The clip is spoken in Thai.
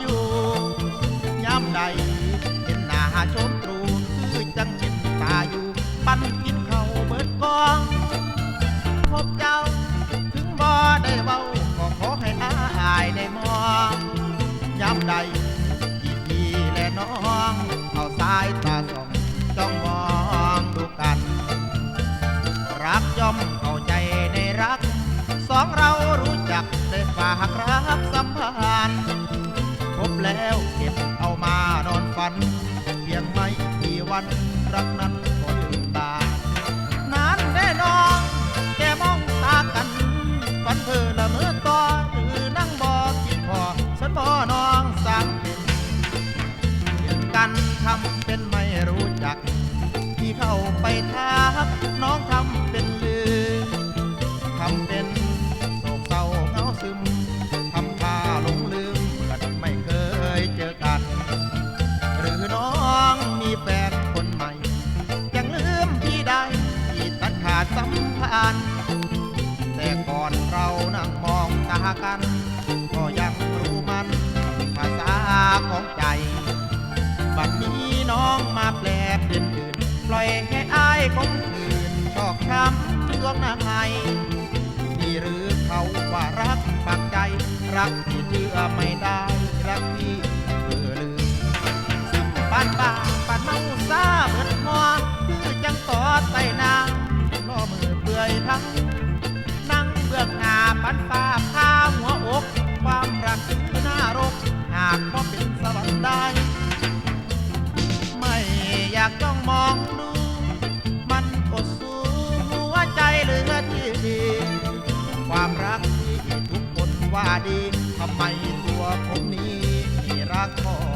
อยู่ย้ำใดเห็นหน้าชมตรูคือจังจิตตาอยู่ ปั้นกินเขาเบิดกอง พบเจ้า ถึงบ่ได้เว้าก็ขอให้อายในโมองย้ำใดอีกีและน้อง เอาสายตาสองจ้องมองดูกัน รักย่อมเข้าใจในรัก สองเรารู้จักได้ฝากรัก แล้วเก็บเอามานอนฝัน เพียงไม่กี่วันรักนั้นก็ลืมตา นานแน่นอนแกมองตากันฝันเธอละเมื่อต่อหรือนั่งบอกคิดพอฉันบ่น้องสางเป็นเห็นกันทำเป็นไม่รู้จัก ที่เข้าไปทักน้องทำเป็นลืมทำเป็นัน แต่ก่อนเรานั่งมองตากัน ก็ยังรู้มันภาษาของใจ บัดนี้น้องมาแปลเปลี่ยนอื่นปล่อยให้อายของคืนชอกช้ำดวงหน้าไห้นี่หรือเขาว่ารักปากใจ รักที่เชื่อไม่ได้ รักที่เพื่อลืมซึ่งปานปาปาน ขานฟ้าข้าหัวอกความรักคือหน้ารก หากพอเป็นสวรรค์ได้ ไม่อยากจ้องมองดู มันอดสู้หัวใจเหลือที่ดี ความรักที่ทุกคนว่าดีทำไมตัวผมนี้มีรักพอ